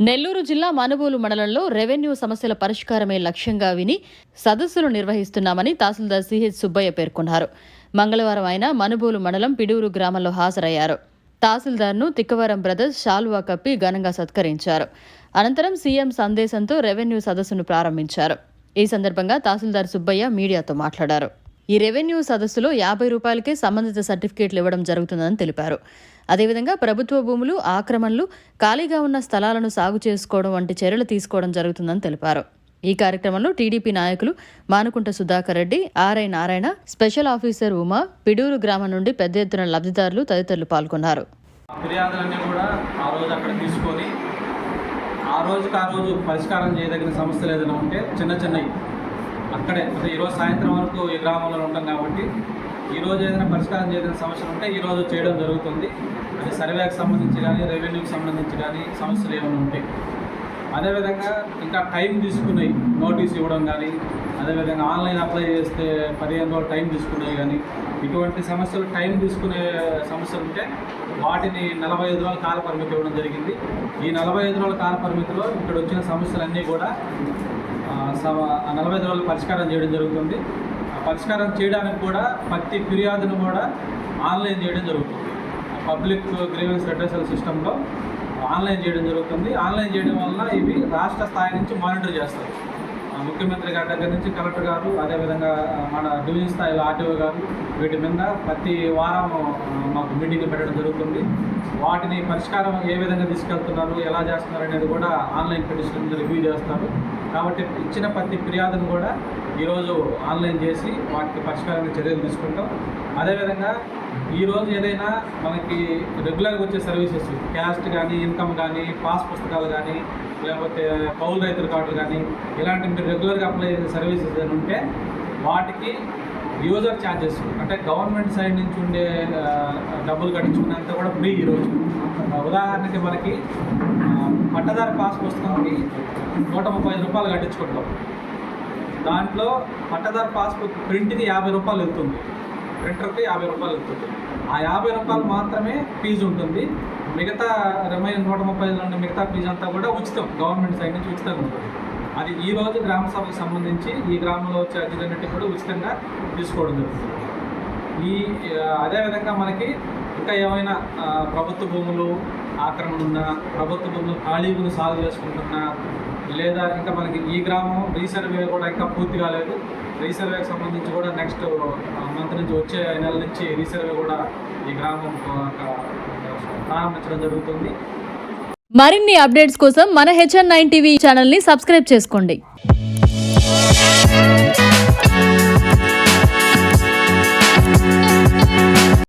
నెల్లూరు జిల్లా మనుబోలు మండలంలో రెవెన్యూ సమస్యల పరిష్కారమే లక్ష్యంగా విని సదస్సులు నిర్వహిస్తున్నామని తహసీల్దార్ సిహెచ్ సుబ్బయ్య పేర్కొన్నారు. మంగళవారం ఆయన మనుబోలు మండలం పిడూరు గ్రామంలో హాజరయ్యారు. తహసీల్దార్ను తిక్కవరం బ్రదర్స్ శాలువా కప్పి ఘనంగా సత్కరించారు. అనంతరం సీఎం సందేశంతో రెవెన్యూ సదస్సును ప్రారంభించారు. ఈ సందర్భంగా తహసీల్దార్ సుబ్బయ్య మీడియాతో మాట్లాడారు. ఈ రెవెన్యూ సదస్సులో యాభై రూపాయలకే సంబంధిత సర్టిఫికేట్లు ఇవ్వడం జరుగుతుందని తెలిపారు. అదేవిధంగా ప్రభుత్వ భూములు ఆక్రమణలు ఖాళీగా ఉన్న స్థలాలను సాగు చేసుకోవడం వంటి చర్యలు తీసుకోవడం జరుగుతుందని తెలిపారు. ఈ కార్యక్రమంలో టీడీపీ నాయకులు Manukunta Sudhakar Reddy RI Narayana special officer Uma Piduru గ్రామం నుండి పెద్ద ఎత్తున లబ్ధిదారులు తదితరులు పాల్గొన్నారు. ఫిర్యాదులన్నీ కూడా ఆ రోజు అక్కడ తీసుకొని ఆ రోజుకి ఆ రోజు పరిష్కారం చేయదగిన సమస్యలు ఏదైనా ఉంటే చిన్న చిన్నవి అక్కడే అంటే ఈరోజు సాయంత్రం వరకు ఈ గ్రామంలో ఉంటాం కాబట్టి ఈరోజు ఏదైనా పరిష్కారం చేసిన సమస్యలు ఉంటే ఈరోజు చేయడం జరుగుతుంది. అది సర్వేకి సంబంధించి కానీ రెవెన్యూకి సంబంధించి కానీ సమస్యలు ఏమైనా ఉంటాయి అదేవిధంగా ఇంకా టైం తీసుకున్నాయి నోటీస్ ఇవ్వడం కానీ అదేవిధంగా ఆన్లైన్ అప్లై చేస్తే పదిహేను రోజులు టైం తీసుకునేవి కానీ ఇటువంటి సమస్యలు టైం తీసుకునే సమస్యలు ఉంటే వాటిని నలభై ఐదు రోజుల కాల పరిమితి ఇవ్వడం జరిగింది. ఈ నలభై ఐదు రోజుల కాల పరిమితిలో ఇక్కడ వచ్చిన సమస్యలన్నీ కూడా నలభై ఐదు రోజులు పరిష్కారం చేయడం జరుగుతుంది. ఆ పరిష్కారం చేయడానికి కూడా ప్రతి ఫిర్యాదును కూడా ఆన్లైన్ చేయడం జరుగుతుంది. పబ్లిక్ గ్రీవెన్స్ రెడ్రెసల్ సిస్టంలో ఆన్లైన్ చేయడం జరుగుతుంది. ఆన్లైన్ చేయడం వల్ల ఇవి రాష్ట్ర స్థాయి నుంచి మానిటర్ చేస్తారు. ముఖ్యమంత్రి గారి దగ్గర నుంచి కలెక్టర్ గారు అదేవిధంగా మన డివిజన్ స్థాయిలో ఆర్టీఓ గారు వీటి మీద ప్రతి వారం మాకు మీటింగ్ పెట్టడం జరుగుతుంది. వాటిని పరిష్కారం ఏ విధంగా తీసుకెళ్తున్నారు ఎలా చేస్తున్నారు అనేది కూడా ఆన్లైన్ పిటిషన్ రివ్యూ చేస్తారు. కాబట్టి ఇచ్చిన ప్రతి ఫిర్యాదును కూడా ఈరోజు ఆన్లైన్ చేసి వాటికి పరిష్కారమైన చర్యలు తీసుకుంటాం. అదేవిధంగా ఈరోజు ఏదైనా మనకి రెగ్యులర్గా వచ్చే సర్వీసెస్ క్యాస్ట్ కానీ ఇన్కమ్ కానీ పాస్ పుస్తకాలు కానీ లేకపోతే కౌలు రైతుల కార్డులు కానీ ఇలాంటి మీరు రెగ్యులర్గా అప్లై చేసే సర్వీసెస్ ఏమైనా ఉంటే వాటికి యూజర్ ఛార్జెస్ అంటే గవర్నమెంట్ సైడ్ నుంచి ఉండే డబ్బులు కట్టించుకున్నంత కూడా ఫ్రీ ఈరోజు. ఉదాహరణకి మనకి పట్టదారు పట్టదారి పాస్ పుస్తకంకి నూట ముప్పై ఐదు రూపాయలు కట్టించుకుంటాం. దాంట్లో పట్టదారు పాస్బుక్ ప్రింట్కి యాభై రూపాయలు వెళ్తుంది. ప్రింటర్కి యాభై రూపాయలు వెళ్తుంది. ఆ యాభై రూపాయలు మాత్రమే ఫీజు ఉంటుంది. మిగతా ఇరవై నూట ముప్పై ఐదు నుండి మిగతా ఫీజు అంతా కూడా ఉచితం. గవర్నమెంట్ సైడ్ నుంచి ఉచితంగా ఉంటుంది. అది ఈ రోజు గ్రామ సభకు సంబంధించి ఈ గ్రామంలో వచ్చే అతిథులన్నిటి కూడా ఉచితంగా తీసుకోవడం జరుగుతుంది. ఈ అదేవిధంగా మనకి ఇంకా ఏమైనా ప్రభుత్వ భూములు ఆక్రమణ ఉన్నా ప్రభుత్వ భూములు ఖాళీ భూములు సాగు చేసుకుంటున్నా లేదా ఇంకా మనకి ఈ గ్రామం రీసర్వే కూడా ఇంకా పూర్తి కాలేదు. రీసర్వేకి సంబంధించి కూడా నెక్స్ట్ మంత్ నుంచి వచ్చే నెల నుంచి రీసర్వే కూడా ఈ గ్రామం ప్రారంభించడం జరుగుతుంది. మరిన్ని అప్డేట్స్ కోసం మన హెచ్ఎన్ నైన్ టీవీ ఛానల్ని సబ్స్క్రైబ్ చేసుకోండి.